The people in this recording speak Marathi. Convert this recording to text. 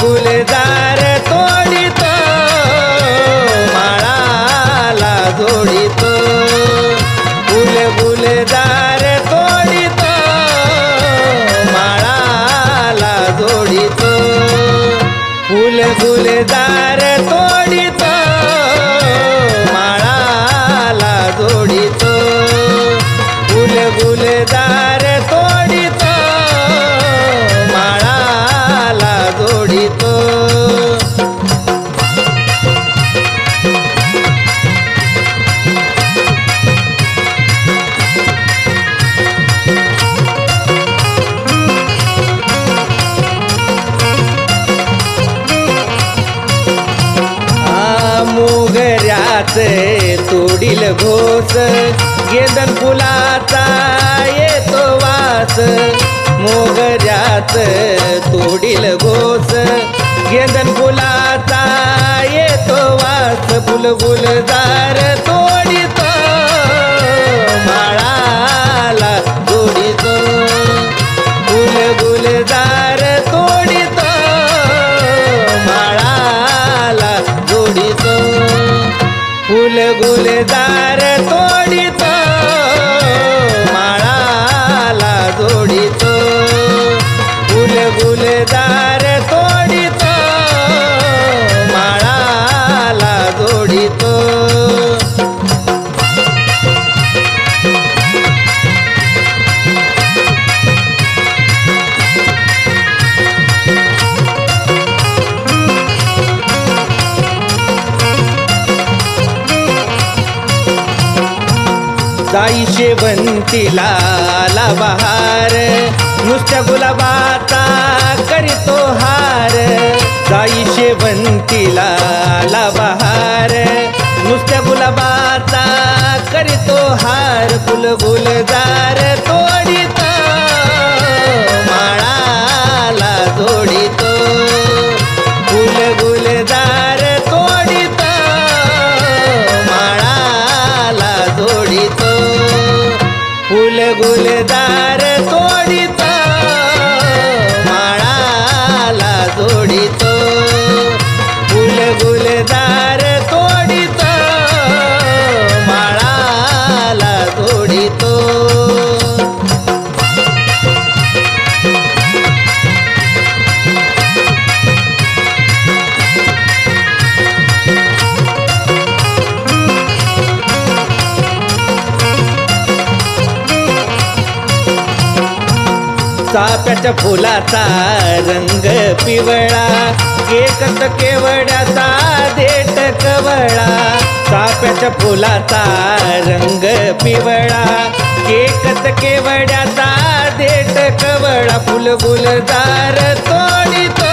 গুলদার तोडील घोस. गेंदन फुलाचा येतो वास. मोगऱ्याच तोडील घोस. गेंदन फुलाचा येतो वास. बुलबुलदार तोडितो गुलदार तोडीतो माळाला जोडीतो फुल गुलदार जाई शेवंतीला बहार नुसत्या गुलाबाचा करीतो हार. जाई शेवंतीला बहार नुसत्या गुलाबाचा करीतो हार. गुलगुलदार गुलजार गुलदार तोडितो माळाला जोडितो चाफ्याच्या फुलाचा रंग पिवळा. केकत केवड्याचा देट कवळा. चाफ्याच्या फुलाचा रंग पिवळा. केकत केवड्याचा देट कवळा. फुल गुलदार तोडी तो